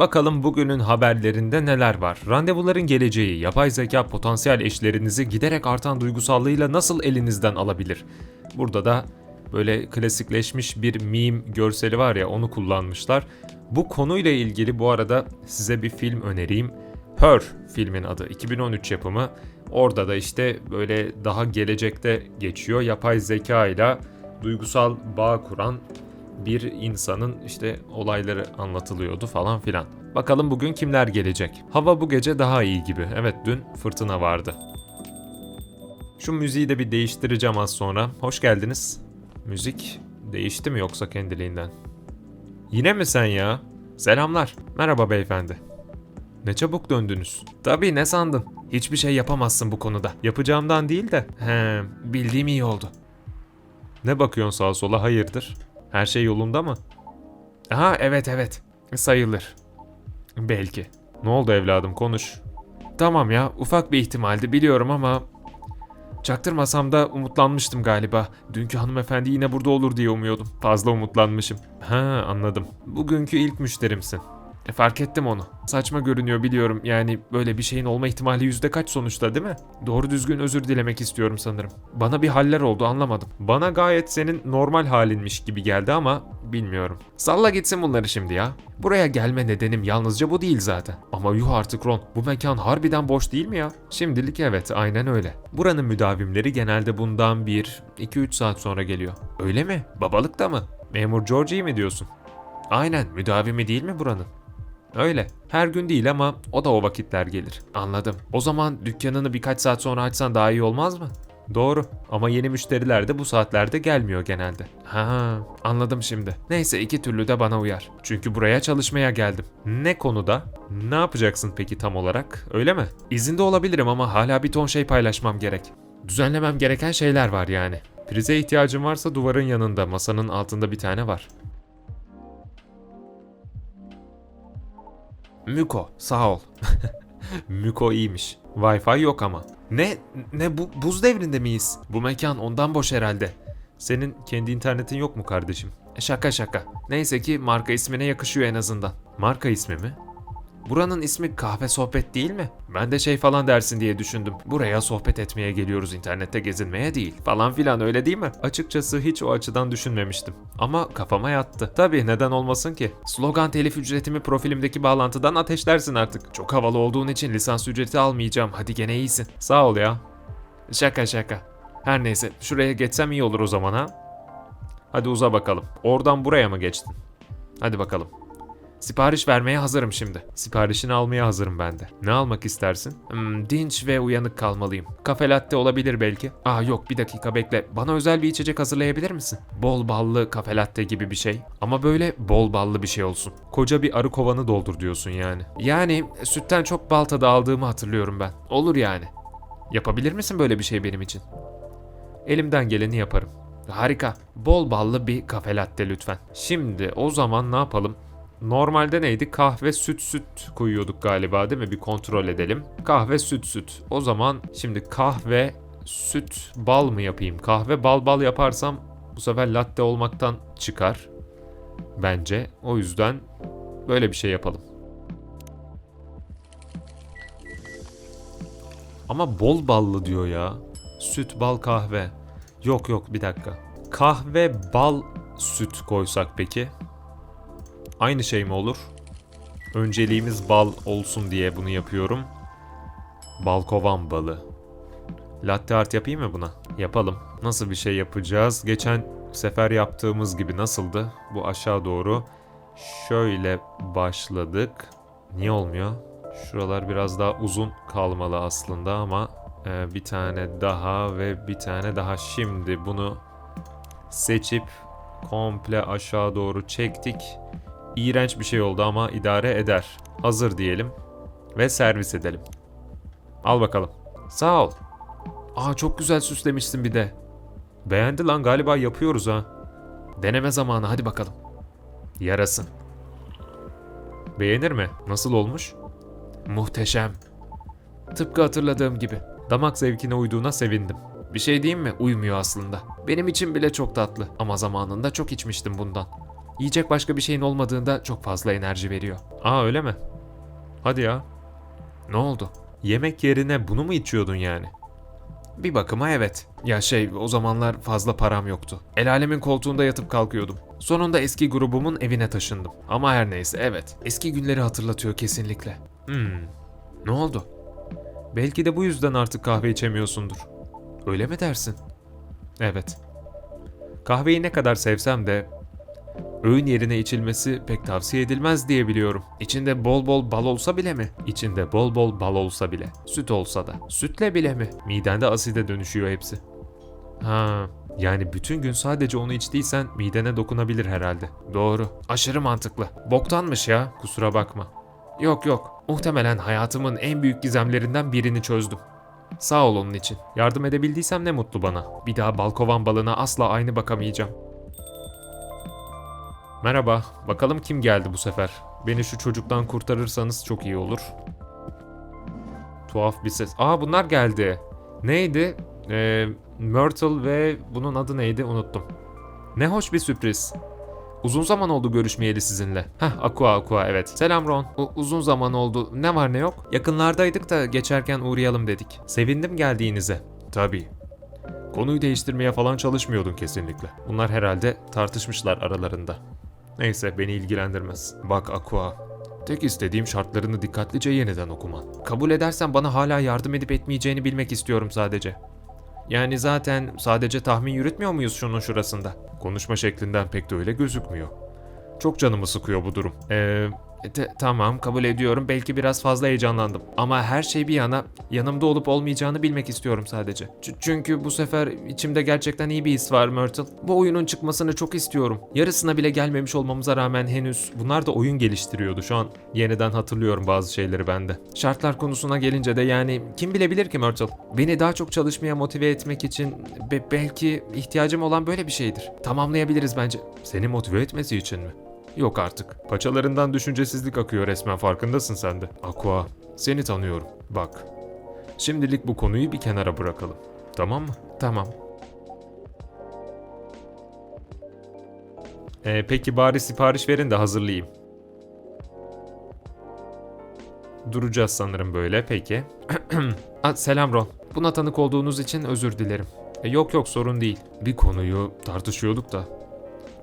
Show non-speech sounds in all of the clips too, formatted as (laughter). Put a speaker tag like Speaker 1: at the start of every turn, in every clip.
Speaker 1: Bakalım bugünün haberlerinde neler var? Randevuların geleceği, yapay zeka potansiyel eşlerinizi giderek artan duygusallığıyla nasıl elinizden alabilir? Burada da böyle klasikleşmiş bir meme görseli var ya onu kullanmışlar. Bu konuyla ilgili bu arada size bir film önereyim. Her filmin adı 2013 yapımı. Orada da işte böyle daha gelecekte geçiyor. Yapay zeka ile duygusal bağ kuran bir insanın işte olayları anlatılıyordu falan filan. Bakalım bugün kimler gelecek? Hava bu gece daha iyi gibi. Evet dün fırtına vardı. Şu müziği de bir değiştireceğim az sonra. Hoş geldiniz. Müzik değişti mi yoksa kendiliğinden? Yine mi sen ya? Selamlar. Merhaba beyefendi. Ne çabuk döndünüz. Tabii ne sandın? Hiçbir şey yapamazsın bu konuda. Yapacağımdan değil de. He, bildiğim iyi oldu. Ne bakıyorsun sağa sola hayırdır? Her şey yolunda mı? Aha evet evet. Sayılır. Belki. Ne oldu evladım konuş. Tamam ya ufak bir ihtimaldi biliyorum ama... Çaktırmasam da umutlanmıştım galiba. Dünkü hanımefendi yine burada olur diye umuyordum. Fazla umutlanmışım. Ha anladım. Bugünkü ilk müşterimsin. E, fark ettim onu. Saçma görünüyor biliyorum. Yani böyle bir şeyin olma ihtimali yüzde kaç sonuçta değil mi? Doğru düzgün özür dilemek istiyorum sanırım. Bana bir haller oldu anlamadım. Bana gayet senin normal halinmiş gibi geldi ama bilmiyorum. Salla gitsin bunları şimdi ya. Buraya gelme nedenim yalnızca bu değil zaten. Ama yuh artık Ron. Bu mekan harbiden boş değil mi ya? Şimdilik evet aynen öyle. Buranın müdavimleri genelde bundan 1-2-3 saat sonra geliyor. Öyle mi? Babalık da mı? Memur Georgie mi diyorsun? Aynen müdavimi değil mi buranın? Öyle. Her gün değil ama o da o vakitler gelir. Anladım. O zaman dükkanını birkaç saat sonra açsan daha iyi olmaz mı? Doğru ama yeni müşteriler de bu saatlerde gelmiyor genelde. Ha, anladım şimdi. Neyse iki türlü de bana uyar. Çünkü buraya çalışmaya geldim. Ne konuda? Ne yapacaksın peki tam olarak? Öyle mi? İzinde olabilirim ama hala bir ton şey paylaşmam gerek. Düzenlemem gereken şeyler var yani. Prize ihtiyacın varsa duvarın yanında, masanın altında bir tane var. Müko, sağ ol. (laughs) Müko iyiymiş. Wi-Fi yok ama. Ne? Ne bu buz devrinde miyiz? Bu mekan ondan boş herhalde. Senin kendi internetin yok mu kardeşim? Şaka şaka. Neyse ki marka ismine yakışıyor en azından. Marka ismi mi? Buranın ismi kahve sohbet değil mi? Ben de şey falan dersin diye düşündüm. Buraya sohbet etmeye geliyoruz internette gezinmeye değil. Falan filan öyle değil mi? Açıkçası hiç o açıdan düşünmemiştim. Ama kafama yattı. Tabii neden olmasın ki? Slogan telif ücretimi profilimdeki bağlantıdan ateşlersin artık. Çok havalı olduğun için lisans ücreti almayacağım. Hadi gene iyisin. Sağ ol ya. Şaka şaka. Her neyse şuraya geçsem iyi olur o zaman ha. Hadi uza bakalım. Oradan buraya mı geçtin? Hadi bakalım. Sipariş vermeye hazırım şimdi. Siparişini almaya hazırım ben de. Ne almak istersin? Hmm, dinç ve uyanık kalmalıyım. Kafe latte olabilir belki. Aa yok bir dakika bekle. Bana özel bir içecek hazırlayabilir misin? Bol ballı kafe latte gibi bir şey. Ama böyle bol ballı bir şey olsun. Koca bir arı kovanı doldur diyorsun yani. Yani sütten çok bal tadı aldığımı hatırlıyorum ben. Olur yani. Yapabilir misin böyle bir şey benim için? Elimden geleni yaparım. Harika. Bol ballı bir kafe latte lütfen. Şimdi o zaman ne yapalım? Normalde neydi? Kahve süt süt koyuyorduk galiba değil mi? Bir kontrol edelim. Kahve süt süt. O zaman şimdi kahve süt bal mı yapayım? Kahve bal bal yaparsam bu sefer latte olmaktan çıkar. Bence. O yüzden böyle bir şey yapalım. Ama bol ballı diyor ya. Süt, bal, kahve. Yok yok bir dakika. Kahve, bal, süt koysak peki? Aynı şey mi olur? Önceliğimiz bal olsun diye bunu yapıyorum. Balkovan balı. Latte art yapayım mı buna? Yapalım. Nasıl bir şey yapacağız? Geçen sefer yaptığımız gibi nasıldı? Bu aşağı doğru. Şöyle başladık. Niye olmuyor? Şuralar biraz daha uzun kalmalı aslında ama e, bir tane daha ve bir tane daha. Şimdi bunu seçip komple aşağı doğru çektik. İğrenç bir şey oldu ama idare eder. Hazır diyelim ve servis edelim. Al bakalım. Sağ ol. Aa çok güzel süslemişsin bir de. Beğendi lan galiba yapıyoruz ha. Deneme zamanı hadi bakalım. Yarasın. Beğenir mi? Nasıl olmuş? Muhteşem. Tıpkı hatırladığım gibi. Damak zevkine uyduğuna sevindim. Bir şey diyeyim mi? Uymuyor aslında. Benim için bile çok tatlı ama zamanında çok içmiştim bundan. Yiyecek başka bir şeyin olmadığında çok fazla enerji veriyor. Aa öyle mi? Hadi ya. Ne oldu? Yemek yerine bunu mu içiyordun yani? Bir bakıma evet. Ya şey o zamanlar fazla param yoktu. El alemin koltuğunda yatıp kalkıyordum. Sonunda eski grubumun evine taşındım. Ama her neyse evet. Eski günleri hatırlatıyor kesinlikle. Hmm. Ne oldu? Belki de bu yüzden artık kahve içemiyorsundur. Öyle mi dersin? Evet. Kahveyi ne kadar sevsem de öğün yerine içilmesi pek tavsiye edilmez diye biliyorum. İçinde bol bol bal olsa bile mi? İçinde bol bol bal olsa bile. Süt olsa da. Sütle bile mi? Midende aside dönüşüyor hepsi. Ha, yani bütün gün sadece onu içtiysen midene dokunabilir herhalde. Doğru. Aşırı mantıklı. Boktanmış ya, kusura bakma. Yok yok, muhtemelen hayatımın en büyük gizemlerinden birini çözdüm. Sağ ol onun için. Yardım edebildiysem ne mutlu bana. Bir daha balkovan balına asla aynı bakamayacağım. Merhaba, bakalım kim geldi bu sefer? Beni şu çocuktan kurtarırsanız çok iyi olur. Tuhaf bir ses. Aa bunlar geldi. Neydi? Ee, Myrtle ve bunun adı neydi unuttum. Ne hoş bir sürpriz. Uzun zaman oldu görüşmeyeli sizinle. Heh Aqua Aqua evet. Selam Ron. U- uzun zaman oldu. Ne var ne yok? Yakınlardaydık da geçerken uğrayalım dedik. Sevindim geldiğinize. Tabii. Konuyu değiştirmeye falan çalışmıyordun kesinlikle. Bunlar herhalde tartışmışlar aralarında. Neyse beni ilgilendirmez. Bak Aqua, tek istediğim şartlarını dikkatlice yeniden okuman. Kabul edersen bana hala yardım edip etmeyeceğini bilmek istiyorum sadece. Yani zaten sadece tahmin yürütmüyor muyuz şunun şurasında? Konuşma şeklinden pek de öyle gözükmüyor. Çok canımı sıkıyor bu durum. Eee te- tamam kabul ediyorum belki biraz fazla heyecanlandım. Ama her şey bir yana yanımda olup olmayacağını bilmek istiyorum sadece. Ç- çünkü bu sefer içimde gerçekten iyi bir his var Myrtle. Bu oyunun çıkmasını çok istiyorum. Yarısına bile gelmemiş olmamıza rağmen henüz bunlar da oyun geliştiriyordu. Şu an yeniden hatırlıyorum bazı şeyleri bende. Şartlar konusuna gelince de yani kim bilebilir ki Myrtle? Beni daha çok çalışmaya motive etmek için be- belki ihtiyacım olan böyle bir şeydir. Tamamlayabiliriz bence. Seni motive etmesi için mi? Yok artık. Paçalarından düşüncesizlik akıyor resmen farkındasın sen de. Aqua, seni tanıyorum. Bak. Şimdilik bu konuyu bir kenara bırakalım. Tamam mı? Tamam. Ee, peki bari sipariş verin de hazırlayayım. Duracağız sanırım böyle peki. Aa, (clears throat) selam Ron. Buna tanık olduğunuz için özür dilerim. E, yok yok sorun değil. Bir konuyu tartışıyorduk da.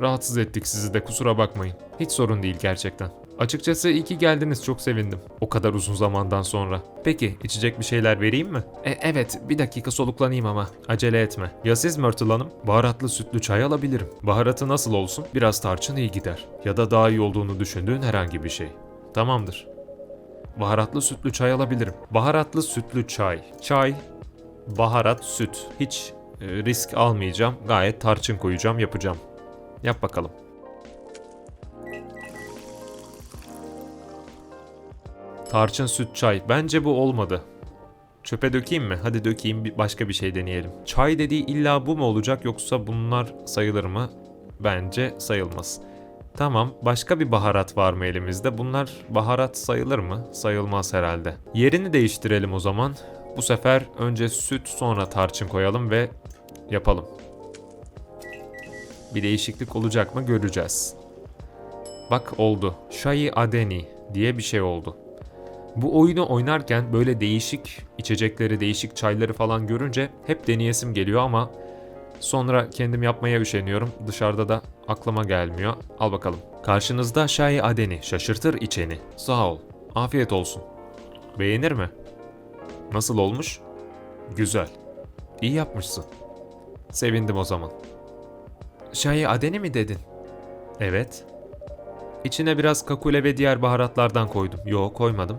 Speaker 1: Rahatsız ettik sizi de kusura bakmayın. Hiç sorun değil gerçekten. Açıkçası iyi ki geldiniz çok sevindim. O kadar uzun zamandan sonra. Peki içecek bir şeyler vereyim mi? E, evet bir dakika soluklanayım ama. Acele etme. Ya siz Myrtle Hanım? Baharatlı sütlü çay alabilirim. Baharatı nasıl olsun? Biraz tarçın iyi gider. Ya da daha iyi olduğunu düşündüğün herhangi bir şey. Tamamdır. Baharatlı sütlü çay alabilirim. Baharatlı sütlü çay. Çay, baharat, süt. Hiç e, risk almayacağım. Gayet tarçın koyacağım, yapacağım. Yap bakalım. Tarçın süt çay. Bence bu olmadı. Çöpe dökeyim mi? Hadi dökeyim başka bir şey deneyelim. Çay dediği illa bu mu olacak yoksa bunlar sayılır mı? Bence sayılmaz. Tamam, başka bir baharat var mı elimizde? Bunlar baharat sayılır mı? Sayılmaz herhalde. Yerini değiştirelim o zaman. Bu sefer önce süt sonra tarçın koyalım ve yapalım. Bir değişiklik olacak mı göreceğiz. Bak oldu. Şai Adeni diye bir şey oldu. Bu oyunu oynarken böyle değişik içecekleri, değişik çayları falan görünce hep deneyesim geliyor ama sonra kendim yapmaya üşeniyorum. Dışarıda da aklıma gelmiyor. Al bakalım. Karşınızda Şai Adeni, şaşırtır içeni. Sağ ol. Afiyet olsun. Beğenir mi? Nasıl olmuş? Güzel. İyi yapmışsın. Sevindim o zaman. Şai Adeni mi dedin? Evet. İçine biraz kakule ve diğer baharatlardan koydum. Yo koymadım.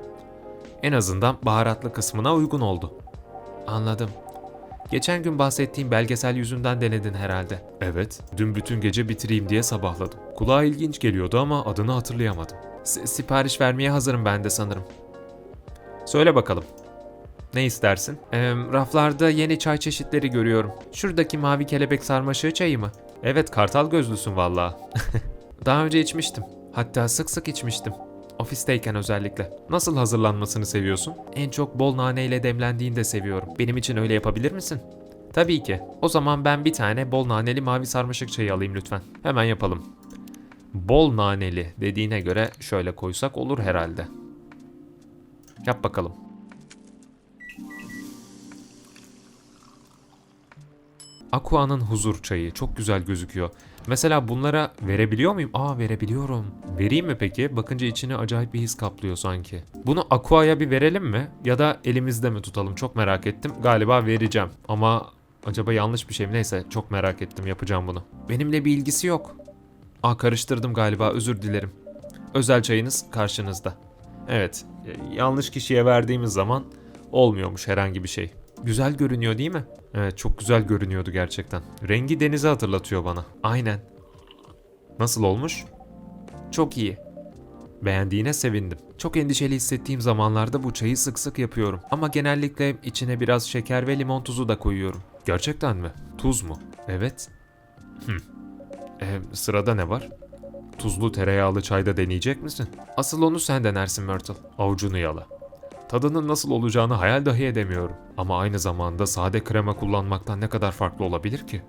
Speaker 1: En azından baharatlı kısmına uygun oldu. Anladım. Geçen gün bahsettiğim belgesel yüzünden denedin herhalde. Evet, dün bütün gece bitireyim diye sabahladım. Kulağa ilginç geliyordu ama adını hatırlayamadım. S- sipariş vermeye hazırım ben de sanırım. Söyle bakalım. Ne istersin? Ee, raflarda yeni çay çeşitleri görüyorum. Şuradaki mavi kelebek sarmaşığı çayı mı? Evet, kartal gözlüsün valla. (laughs) Daha önce içmiştim. Hatta sık sık içmiştim. Ofisteyken özellikle. Nasıl hazırlanmasını seviyorsun? En çok bol naneyle demlendiğinde seviyorum. Benim için öyle yapabilir misin? Tabii ki. O zaman ben bir tane bol naneli mavi sarmaşık çayı alayım lütfen. Hemen yapalım. Bol naneli dediğine göre şöyle koysak olur herhalde. Yap bakalım. Aqua'nın huzur çayı çok güzel gözüküyor. Mesela bunlara verebiliyor muyum? Aa verebiliyorum. Vereyim mi peki? Bakınca içini acayip bir his kaplıyor sanki. Bunu Aqua'ya bir verelim mi? Ya da elimizde mi tutalım? Çok merak ettim. Galiba vereceğim. Ama acaba yanlış bir şey mi? Neyse çok merak ettim yapacağım bunu. Benimle bir ilgisi yok. Aa karıştırdım galiba özür dilerim. Özel çayınız karşınızda. Evet e, yanlış kişiye verdiğimiz zaman olmuyormuş herhangi bir şey. Güzel görünüyor değil mi? Evet çok güzel görünüyordu gerçekten. Rengi denizi hatırlatıyor bana. Aynen. Nasıl olmuş? Çok iyi. Beğendiğine sevindim. Çok endişeli hissettiğim zamanlarda bu çayı sık sık yapıyorum. Ama genellikle içine biraz şeker ve limon tuzu da koyuyorum. Gerçekten mi? Tuz mu? Evet. Hmm. E, sırada ne var? Tuzlu tereyağlı çayda deneyecek misin? Asıl onu sen denersin Myrtle. Avucunu yala. Tadının nasıl olacağını hayal dahi edemiyorum. Ama aynı zamanda sade krema kullanmaktan ne kadar farklı olabilir ki?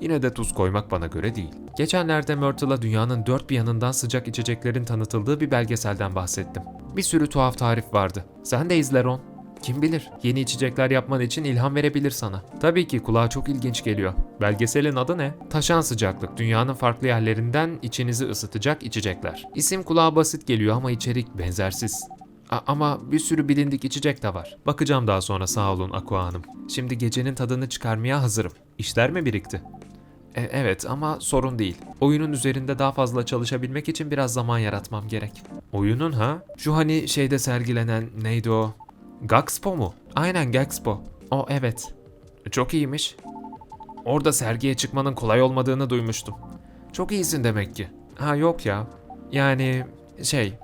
Speaker 1: Yine de tuz koymak bana göre değil. Geçenlerde Myrtle'a dünyanın dört bir yanından sıcak içeceklerin tanıtıldığı bir belgeselden bahsettim. Bir sürü tuhaf tarif vardı. Sen de izle Ron. Kim bilir, yeni içecekler yapman için ilham verebilir sana. Tabii ki kulağa çok ilginç geliyor. Belgeselin adı ne? Taşan sıcaklık, dünyanın farklı yerlerinden içinizi ısıtacak içecekler. İsim kulağa basit geliyor ama içerik benzersiz. A- ama bir sürü bilindik içecek de var. Bakacağım daha sonra sağ olun Aqua Hanım. Şimdi gecenin tadını çıkarmaya hazırım. İşler mi birikti? E, evet ama sorun değil. Oyunun üzerinde daha fazla çalışabilmek için biraz zaman yaratmam gerek. Oyunun ha? Şu hani şeyde sergilenen neydi o? Gaxpo mu? Aynen Gaxpo. O evet. Çok iyiymiş. Orada sergiye çıkmanın kolay olmadığını duymuştum. Çok iyisin demek ki. Ha yok ya. Yani şey,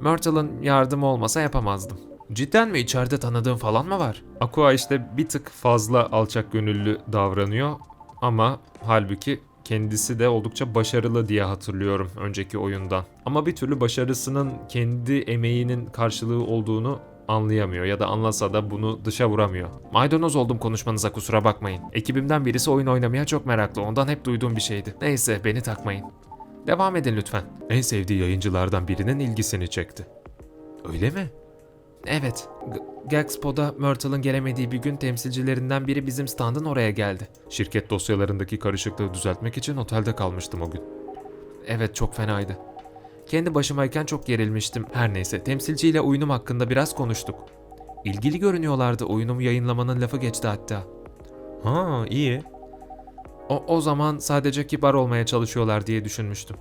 Speaker 1: Myrtle'ın yardımı olmasa yapamazdım. Cidden mi içeride tanıdığın falan mı var? Aqua işte bir tık fazla alçak gönüllü davranıyor ama halbuki kendisi de oldukça başarılı diye hatırlıyorum önceki oyundan. Ama bir türlü başarısının kendi emeğinin karşılığı olduğunu anlayamıyor ya da anlasa da bunu dışa vuramıyor. Maydanoz oldum konuşmanıza kusura bakmayın. Ekibimden birisi oyun oynamaya çok meraklı ondan hep duyduğum bir şeydi. Neyse beni takmayın. Devam edin lütfen. En sevdiği yayıncılardan birinin ilgisini çekti. Öyle mi? Evet. G- Gexpo'da Myrtle'ın gelemediği bir gün temsilcilerinden biri bizim standın oraya geldi. Şirket dosyalarındaki karışıklığı düzeltmek için otelde kalmıştım o gün. Evet çok fenaydı. Kendi başımayken çok gerilmiştim. Her neyse temsilciyle oyunum hakkında biraz konuştuk. İlgili görünüyorlardı oyunumu yayınlamanın lafı geçti hatta. Ha iyi. O, o zaman sadece kibar olmaya çalışıyorlar diye düşünmüştüm.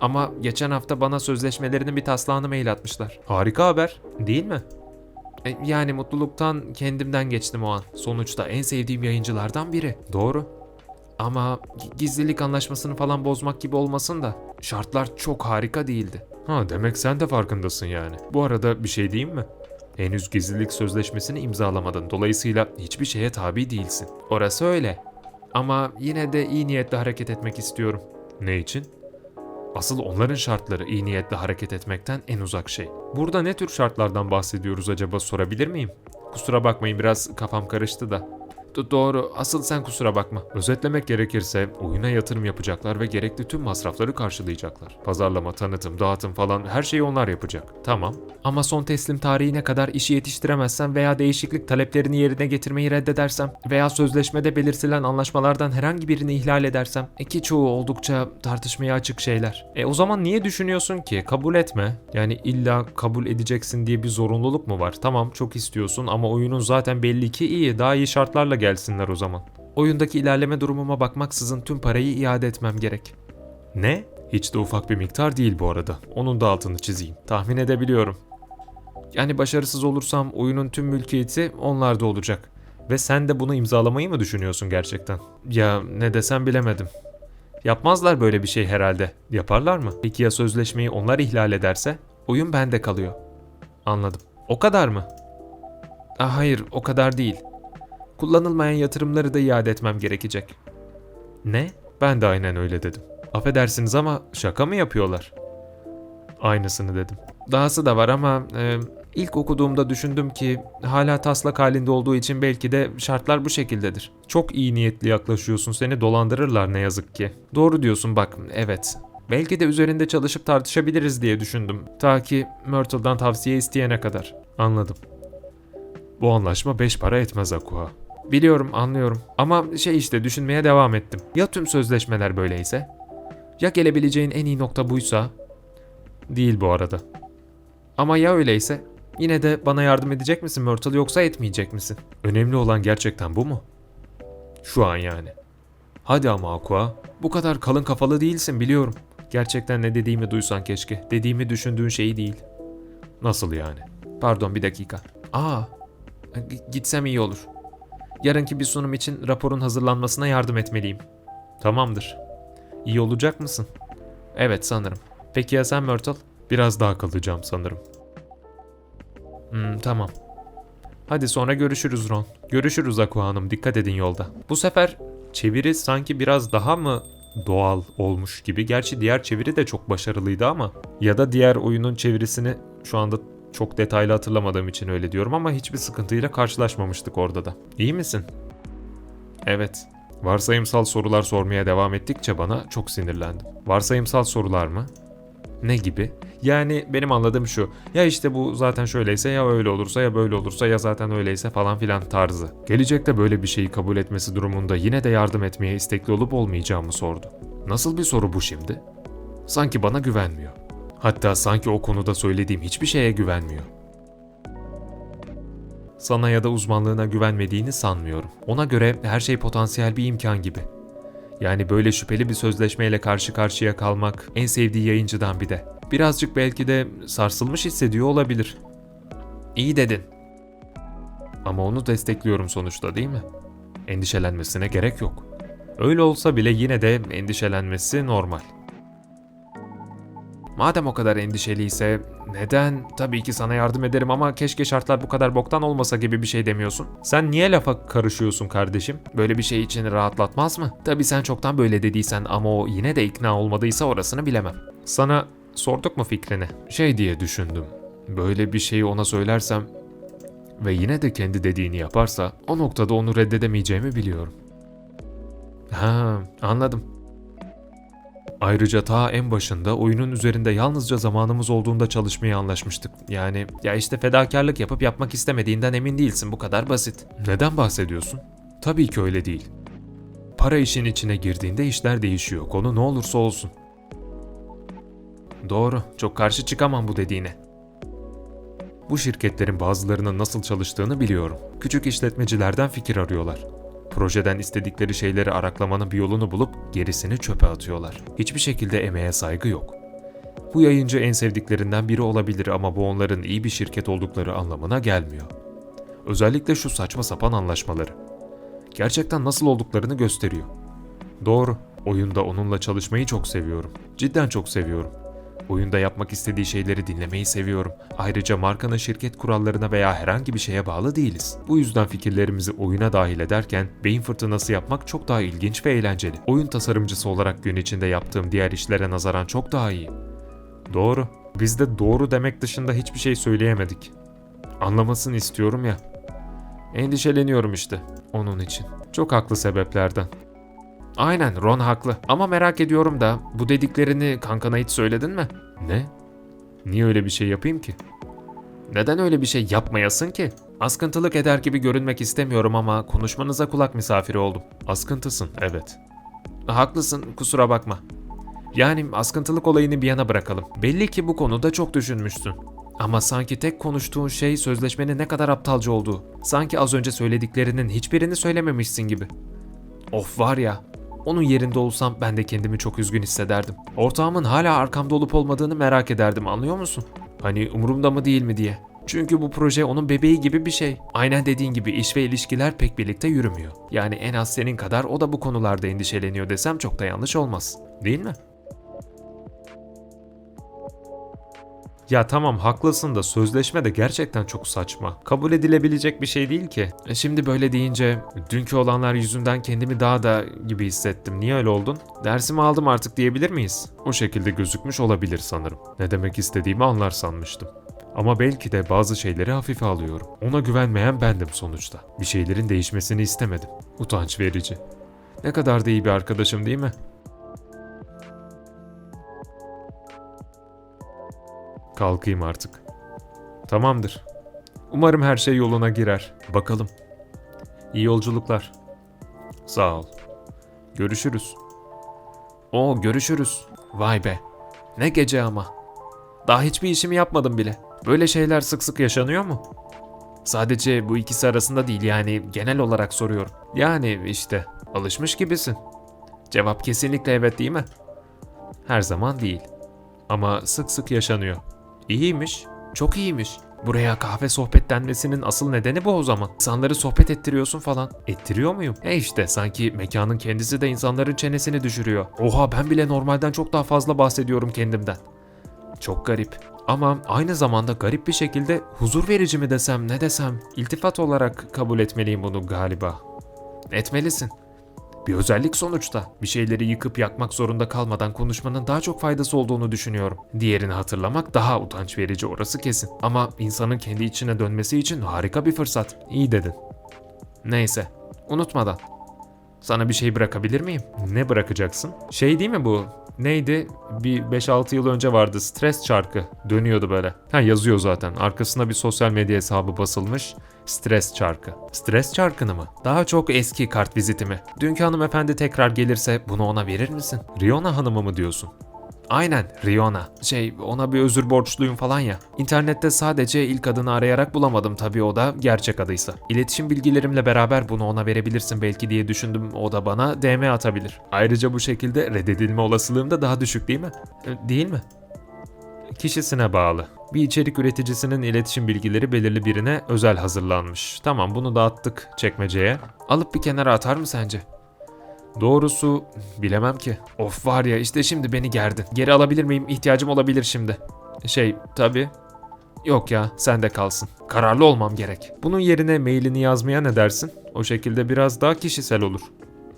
Speaker 1: Ama geçen hafta bana sözleşmelerinin bir taslağını mail atmışlar. Harika haber, değil mi? E, yani mutluluktan kendimden geçtim o an. Sonuçta en sevdiğim yayıncılardan biri. Doğru. Ama gi- gizlilik anlaşmasını falan bozmak gibi olmasın da şartlar çok harika değildi. Ha demek sen de farkındasın yani. Bu arada bir şey diyeyim mi? Henüz gizlilik sözleşmesini imzalamadın. Dolayısıyla hiçbir şeye tabi değilsin. Orası öyle. Ama yine de iyi niyetle hareket etmek istiyorum. Ne için? Asıl onların şartları iyi niyetle hareket etmekten en uzak şey. Burada ne tür şartlardan bahsediyoruz acaba sorabilir miyim? Kusura bakmayın biraz kafam karıştı da. D- doğru, asıl sen kusura bakma. Özetlemek gerekirse oyuna yatırım yapacaklar ve gerekli tüm masrafları karşılayacaklar. Pazarlama, tanıtım, dağıtım falan her şeyi onlar yapacak. Tamam. Ama son teslim tarihine kadar işi yetiştiremezsem veya değişiklik taleplerini yerine getirmeyi reddedersem veya sözleşmede belirtilen anlaşmalardan herhangi birini ihlal edersem e ki çoğu oldukça tartışmaya açık şeyler. E o zaman niye düşünüyorsun ki? Kabul etme. Yani illa kabul edeceksin diye bir zorunluluk mu var? Tamam çok istiyorsun ama oyunun zaten belli ki iyi. Daha iyi şartlarla gelsinler o zaman. Oyundaki ilerleme durumuma bakmaksızın tüm parayı iade etmem gerek. Ne? Hiç de ufak bir miktar değil bu arada. Onun da altını çizeyim. Tahmin edebiliyorum. Yani başarısız olursam oyunun tüm mülkiyeti onlarda olacak. Ve sen de bunu imzalamayı mı düşünüyorsun gerçekten? Ya ne desem bilemedim. Yapmazlar böyle bir şey herhalde. Yaparlar mı? Peki ya sözleşmeyi onlar ihlal ederse? Oyun bende kalıyor. Anladım. O kadar mı? Ah, hayır, o kadar değil. Kullanılmayan yatırımları da iade etmem gerekecek. Ne? Ben de aynen öyle dedim. Affedersiniz ama şaka mı yapıyorlar? Aynısını dedim. Dahası da var ama e, ilk okuduğumda düşündüm ki hala taslak halinde olduğu için belki de şartlar bu şekildedir. Çok iyi niyetli yaklaşıyorsun seni dolandırırlar ne yazık ki. Doğru diyorsun bak evet. Belki de üzerinde çalışıp tartışabiliriz diye düşündüm. Ta ki Myrtle'dan tavsiye isteyene kadar. Anladım. Bu anlaşma beş para etmez Aqua. Biliyorum, anlıyorum. Ama şey işte düşünmeye devam ettim. Ya tüm sözleşmeler böyleyse? Ya gelebileceğin en iyi nokta buysa? Değil bu arada. Ama ya öyleyse? Yine de bana yardım edecek misin Myrtle yoksa etmeyecek misin? Önemli olan gerçekten bu mu? Şu an yani. Hadi ama Aqua. Bu kadar kalın kafalı değilsin biliyorum. Gerçekten ne dediğimi duysan keşke. Dediğimi düşündüğün şeyi değil. Nasıl yani? Pardon bir dakika. Aa, gitsem iyi olur. Yarınki bir sunum için raporun hazırlanmasına yardım etmeliyim. Tamamdır. İyi olacak mısın? Evet sanırım. Peki ya sen Myrtle? Biraz daha kalacağım sanırım. Hmm, tamam. Hadi sonra görüşürüz Ron. Görüşürüz Aqua Hanım. Dikkat edin yolda. Bu sefer çeviri sanki biraz daha mı doğal olmuş gibi. Gerçi diğer çeviri de çok başarılıydı ama. Ya da diğer oyunun çevirisini şu anda çok detaylı hatırlamadığım için öyle diyorum ama hiçbir sıkıntıyla karşılaşmamıştık orada da. İyi misin? Evet. Varsayımsal sorular sormaya devam ettikçe bana çok sinirlendim. Varsayımsal sorular mı? Ne gibi? Yani benim anladığım şu. Ya işte bu zaten şöyleyse ya öyle olursa ya böyle olursa ya zaten öyleyse falan filan tarzı. Gelecekte böyle bir şeyi kabul etmesi durumunda yine de yardım etmeye istekli olup olmayacağımı sordu. Nasıl bir soru bu şimdi? Sanki bana güvenmiyor. Hatta sanki o konuda söylediğim hiçbir şeye güvenmiyor. Sana ya da uzmanlığına güvenmediğini sanmıyorum. Ona göre her şey potansiyel bir imkan gibi. Yani böyle şüpheli bir sözleşmeyle karşı karşıya kalmak en sevdiği yayıncıdan bir de. Birazcık belki de sarsılmış hissediyor olabilir. İyi dedin. Ama onu destekliyorum sonuçta değil mi? Endişelenmesine gerek yok. Öyle olsa bile yine de endişelenmesi normal. Madem o kadar endişeliyse neden tabii ki sana yardım ederim ama keşke şartlar bu kadar boktan olmasa gibi bir şey demiyorsun? Sen niye lafa karışıyorsun kardeşim? Böyle bir şey içini rahatlatmaz mı? Tabii sen çoktan böyle dediysen ama o yine de ikna olmadıysa orasını bilemem. Sana sorduk mu fikrini? Şey diye düşündüm. Böyle bir şeyi ona söylersem ve yine de kendi dediğini yaparsa o noktada onu reddedemeyeceğimi biliyorum. Ha, anladım. Ayrıca ta en başında oyunun üzerinde yalnızca zamanımız olduğunda çalışmaya anlaşmıştık. Yani ya işte fedakarlık yapıp yapmak istemediğinden emin değilsin bu kadar basit. Neden bahsediyorsun? Tabii ki öyle değil. Para işin içine girdiğinde işler değişiyor. Konu ne olursa olsun. Doğru, çok karşı çıkamam bu dediğine. Bu şirketlerin bazılarının nasıl çalıştığını biliyorum. Küçük işletmecilerden fikir arıyorlar. Projeden istedikleri şeyleri araklamanın bir yolunu bulup gerisini çöpe atıyorlar. Hiçbir şekilde emeğe saygı yok. Bu yayıncı en sevdiklerinden biri olabilir ama bu onların iyi bir şirket oldukları anlamına gelmiyor. Özellikle şu saçma sapan anlaşmaları. Gerçekten nasıl olduklarını gösteriyor. Doğru, oyunda onunla çalışmayı çok seviyorum. Cidden çok seviyorum. Oyunda yapmak istediği şeyleri dinlemeyi seviyorum. Ayrıca markanın şirket kurallarına veya herhangi bir şeye bağlı değiliz. Bu yüzden fikirlerimizi oyuna dahil ederken beyin fırtınası yapmak çok daha ilginç ve eğlenceli. Oyun tasarımcısı olarak gün içinde yaptığım diğer işlere nazaran çok daha iyi. Doğru. Biz de doğru demek dışında hiçbir şey söyleyemedik. Anlamasını istiyorum ya. Endişeleniyorum işte onun için. Çok haklı sebeplerden. Aynen Ron haklı. Ama merak ediyorum da bu dediklerini kankana hiç söyledin mi? Ne? Niye öyle bir şey yapayım ki? Neden öyle bir şey yapmayasın ki? Askıntılık eder gibi görünmek istemiyorum ama konuşmanıza kulak misafiri oldum. Askıntısın, evet. Haklısın, kusura bakma. Yani askıntılık olayını bir yana bırakalım. Belli ki bu konuda çok düşünmüşsün. Ama sanki tek konuştuğun şey sözleşmenin ne kadar aptalca olduğu. Sanki az önce söylediklerinin hiçbirini söylememişsin gibi. Of var ya, onun yerinde olsam ben de kendimi çok üzgün hissederdim. Ortağımın hala arkamda olup olmadığını merak ederdim anlıyor musun? Hani umurumda mı değil mi diye. Çünkü bu proje onun bebeği gibi bir şey. Aynen dediğin gibi iş ve ilişkiler pek birlikte yürümüyor. Yani en az senin kadar o da bu konularda endişeleniyor desem çok da yanlış olmaz. Değil mi? Ya tamam haklısın da sözleşme de gerçekten çok saçma. Kabul edilebilecek bir şey değil ki. E şimdi böyle deyince dünkü olanlar yüzünden kendimi daha da gibi hissettim. Niye öyle oldun? Dersimi aldım artık diyebilir miyiz? O şekilde gözükmüş olabilir sanırım. Ne demek istediğimi anlar sanmıştım. Ama belki de bazı şeyleri hafife alıyorum. Ona güvenmeyen bendim sonuçta. Bir şeylerin değişmesini istemedim. Utanç verici. Ne kadar da iyi bir arkadaşım değil mi? Kalkayım artık. Tamamdır. Umarım her şey yoluna girer. Bakalım. İyi yolculuklar. Sağ ol. Görüşürüz. Oo görüşürüz. Vay be. Ne gece ama. Daha hiçbir işimi yapmadım bile. Böyle şeyler sık sık yaşanıyor mu? Sadece bu ikisi arasında değil yani genel olarak soruyorum. Yani işte alışmış gibisin. Cevap kesinlikle evet değil mi? Her zaman değil. Ama sık sık yaşanıyor. İyiymiş. Çok iyiymiş. Buraya kahve sohbet denmesinin asıl nedeni bu o zaman. İnsanları sohbet ettiriyorsun falan. Ettiriyor muyum? E işte sanki mekanın kendisi de insanların çenesini düşürüyor. Oha ben bile normalden çok daha fazla bahsediyorum kendimden. Çok garip. Ama aynı zamanda garip bir şekilde huzur verici mi desem ne desem iltifat olarak kabul etmeliyim bunu galiba. Etmelisin. Bir özellik sonuçta. Bir şeyleri yıkıp yakmak zorunda kalmadan konuşmanın daha çok faydası olduğunu düşünüyorum. Diğerini hatırlamak daha utanç verici orası kesin. Ama insanın kendi içine dönmesi için harika bir fırsat. İyi dedin. Neyse, unutmadan. Sana bir şey bırakabilir miyim? Ne bırakacaksın? Şey değil mi bu? Neydi? Bir 5-6 yıl önce vardı stres çarkı. Dönüyordu böyle. Ha yazıyor zaten. Arkasına bir sosyal medya hesabı basılmış. Stres çarkı. Stres çarkını mı? Daha çok eski kart vizitimi. Dünkü hanımefendi tekrar gelirse bunu ona verir misin? Riona hanımı mı diyorsun? Aynen Riona. Şey ona bir özür borçluyum falan ya. İnternette sadece ilk adını arayarak bulamadım tabii o da gerçek adıysa. İletişim bilgilerimle beraber bunu ona verebilirsin belki diye düşündüm o da bana DM atabilir. Ayrıca bu şekilde reddedilme olasılığım da daha düşük değil mi? E, Değil mi? Kişisine bağlı. Bir içerik üreticisinin iletişim bilgileri belirli birine özel hazırlanmış. Tamam bunu dağıttık çekmeceye. Alıp bir kenara atar mı sence? Doğrusu bilemem ki. Of var ya işte şimdi beni gerdin. Geri alabilir miyim? İhtiyacım olabilir şimdi. Şey tabii. Yok ya sende kalsın. Kararlı olmam gerek. Bunun yerine mailini yazmaya ne dersin? O şekilde biraz daha kişisel olur.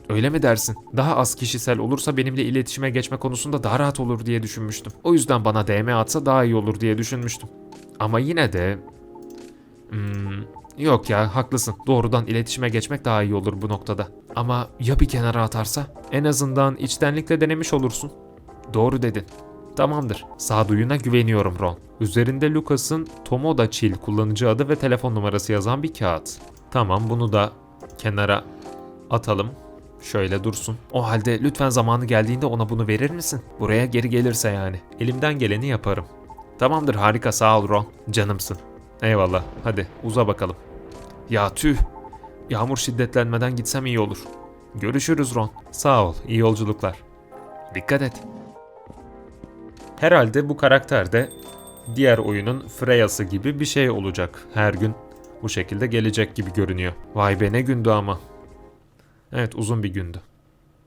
Speaker 1: Öyle mi dersin? Daha az kişisel olursa benimle iletişime geçme konusunda daha rahat olur diye düşünmüştüm. O yüzden bana DM atsa daha iyi olur diye düşünmüştüm. Ama yine de... Hmm, yok ya haklısın. Doğrudan iletişime geçmek daha iyi olur bu noktada. Ama ya bir kenara atarsa? En azından içtenlikle denemiş olursun. Doğru dedin. Tamamdır. Sağduyuna güveniyorum Ron. Üzerinde Lucas'ın Tomoda Chill kullanıcı adı ve telefon numarası yazan bir kağıt. Tamam bunu da kenara atalım. Şöyle dursun. O halde lütfen zamanı geldiğinde ona bunu verir misin? Buraya geri gelirse yani. Elimden geleni yaparım. Tamamdır harika sağ ol Ron. Canımsın. Eyvallah. Hadi uza bakalım. Ya tüh. Yağmur şiddetlenmeden gitsem iyi olur. Görüşürüz Ron. Sağ ol. iyi yolculuklar. Dikkat et. Herhalde bu karakter de diğer oyunun Freya'sı gibi bir şey olacak. Her gün bu şekilde gelecek gibi görünüyor. Vay be ne gündü ama. Evet uzun bir gündü.